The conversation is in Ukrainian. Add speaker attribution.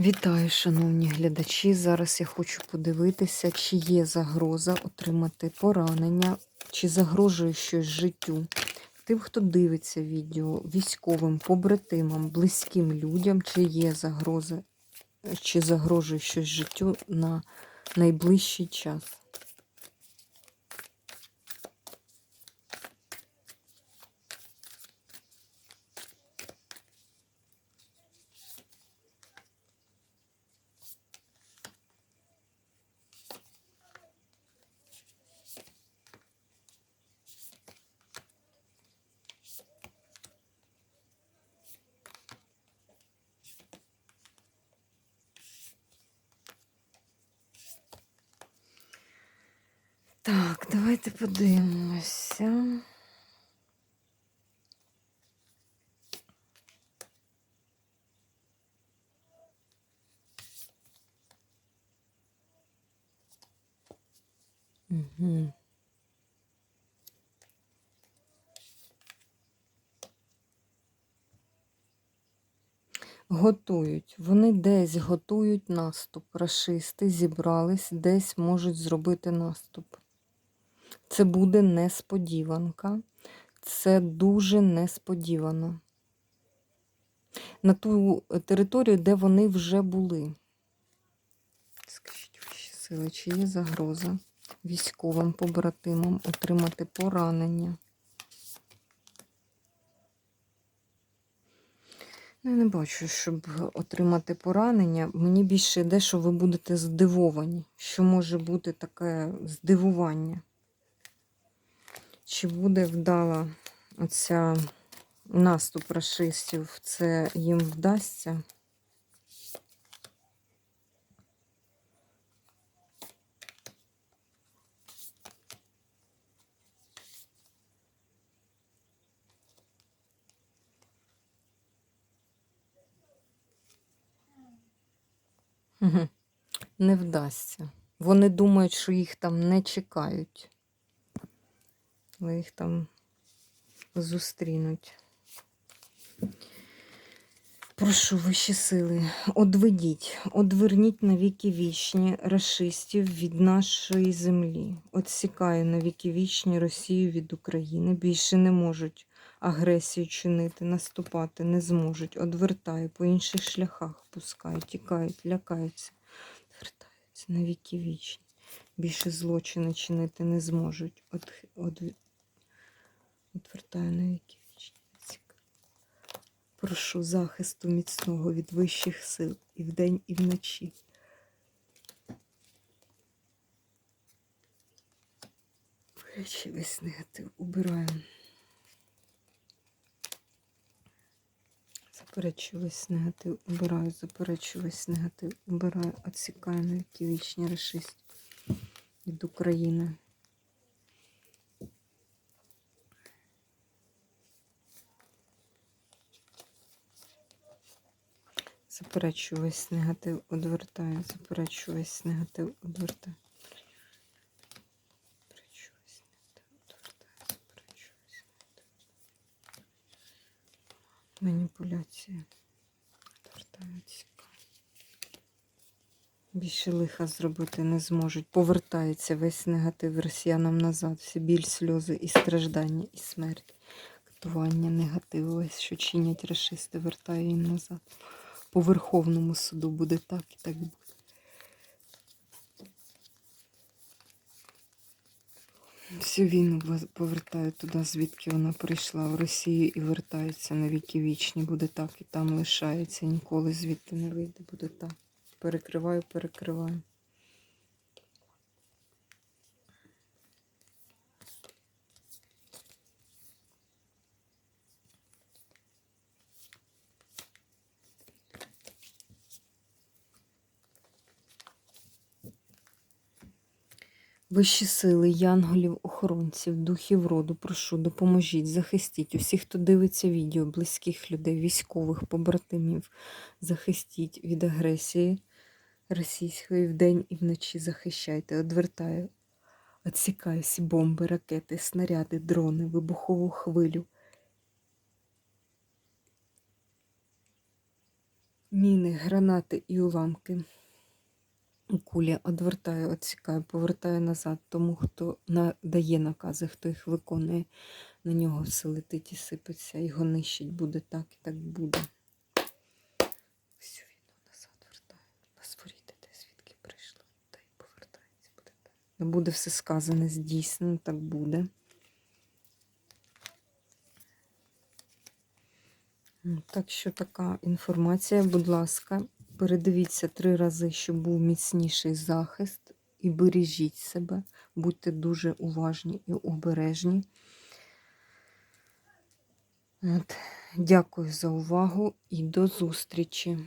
Speaker 1: Вітаю, шановні глядачі. Зараз я хочу подивитися, чи є загроза отримати поранення, чи загрожує щось життю. Тим, хто дивиться відео, військовим, побратимам, близьким людям, чи є загроза, чи загрожує щось життю на найближчий час. Так, давайте подивимося. Угу. Готують. Вони десь готують наступ. Рашисти зібрались, десь можуть зробити наступ. Це буде несподіванка. Це дуже несподівано. На ту територію, де вони вже були. Скажіть ваші сили, чи є загроза військовим побратимам отримати поранення? Я не бачу, щоб отримати поранення. Мені більше йде, що ви будете здивовані, що може бути таке здивування. Чи буде вдала оця наступ расистів, це їм вдасться? Не вдасться. Вони думають, що їх там не чекають. Але їх там зустрінуть. Прошу вищі сили, одведіть, одверніть на віки вічні расистів від нашої землі. Отсікаю на віки вічні Росію від України. Більше не можуть агресію чинити, наступати не зможуть. Одвертаю, по інших шляхах пускають, тікають, лякаються, Одвертаються на віки вічні. Більше злочини чинити не зможуть. От, от, Отвертаю на віки Прошу захисту міцного від вищих сил і вдень, і вночі. Речі весь негатив убираємо. Заперечую весь негатив, убираю, заперечую весь негатив, убираю, відсікаю на віки вічні решисть від України. Заперечую весь негатив, одвертаю, заперечую весь негатив, одвертаю. Маніпуляція. Відсікаю. Більше лиха зробити не зможуть. Повертається весь негатив росіянам назад. Всі біль, сльози і страждання, і смерть. Катування, негатив, весь, що чинять расисти, вертаю їм назад. По Верховному суду буде так і так буде. Всю війну повертаю туди, звідки вона прийшла, в Росію і вертається на віки вічні. Буде так і там лишається, ніколи звідти не вийде, буде так. Перекриваю, перекриваю. Вищі сили, янголів, охоронців, духів роду, прошу, допоможіть, захистіть усіх, хто дивиться відео, близьких людей, військових, побратимів, захистіть від агресії російської вдень і вночі захищайте, одвертаю, відсікаю бомби, ракети, снаряди, дрони, вибухову хвилю. Міни, гранати і уламки. Кулі одвертаю, відсікаю, повертаю назад тому, хто дає накази, хто їх виконує. На нього все летить і сипеться, його нищить буде так і так буде. Всю війну назад вертаю. На своріти, звідки прийшла, та й повертається. Буде так. Буде все сказане, здійснено, так буде. Ну, Так що така інформація, будь ласка, передивіться три рази, щоб був міцніший захист, і бережіть себе, будьте дуже уважні і обережні. От. Дякую за увагу і до зустрічі!